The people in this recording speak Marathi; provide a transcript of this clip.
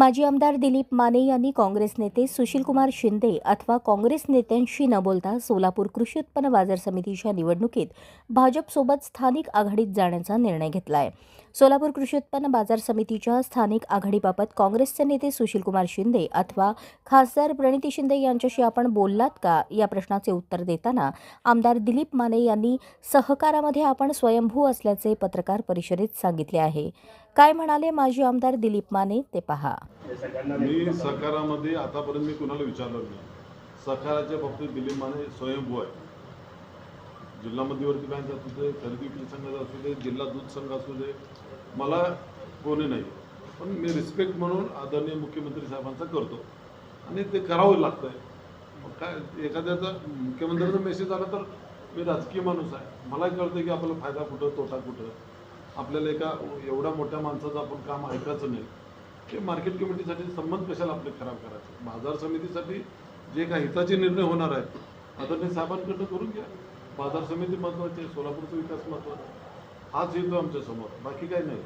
माजी आमदार दिलीप माने यांनी काँग्रेस नेते सुशीलकुमार शिंदे अथवा काँग्रेस नेत्यांशी न बोलता सोलापूर कृषी उत्पन्न बाजार समितीच्या निवडणुकीत भाजपसोबत स्थानिक आघाडीत जाण्याचा निर्णय घेतला आहे सोलापूर कृषी उत्पन्न बाजार समितीच्या स्थानिक आघाडीबाबत काँग्रेसचे नेते सुशीलकुमार शिंदे अथवा खासदार प्रणिती शिंदे यांच्याशी आपण बोललात का? या प्रश्नाचे उत्तर देताना आमदार दिलीप माने यांनी सहकारामध्ये आपण स्वयंभू असल्याचे पत्रकार परिषदेत सांगितले आहे. काय म्हणाले माजी आमदार दिलीप माने ते पहा. मी सहकारामध्ये आतापर्यंत मी कुणाला विचारलं नाही. सहकाराच्या बाबतीत दिलीप माने स्वयंभू आहे जिल्हा मध्यवर्ती बँक असू दे खरेदी विक्री संघ असू दे जिल्हा दूध संघ असू दे मला कोणी नाही. पण मी रिस्पेक्ट म्हणून आदरणीय मुख्यमंत्री साहेबांचा करतो. आणि ते करावं लागतं आहे मग काय एखाद्याचा मुख्यमंत्र्याचा मेसेज आला तर मी राजकीय माणूस आहे. मलाही कळतं की आपला फायदा कुठं तोटा कुठं. आपल्याला एका एवढ्या मोठ्या माणसाचं आपण काम ऐकायचं नाही. ते मार्केट कमिटीसाठी संबंध कशाला आपले खराब करायचे? बाजार समितीसाठी जे काही हिताचे निर्णय होणार आहेत आदरणीय साहेबांकडनं करून घ्या. बाजार समिती महत्त्वाची आहे सोलापूरचा विकास महत्त्वाचा हाच येतो आमच्यासमोर बाकी काही नाही.